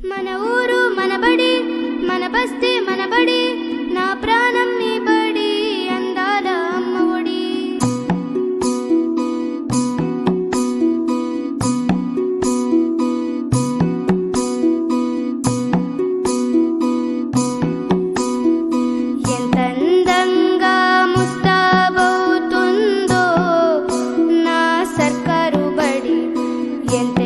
మన ఊరు మన బడి మన బస్తీ మన బడి నా ప్రాణం నీ బడి అందాల అమ్మ ఎంత అందంగా ముస్తాబవుతుందో నా సర్కారు బడి ఎంత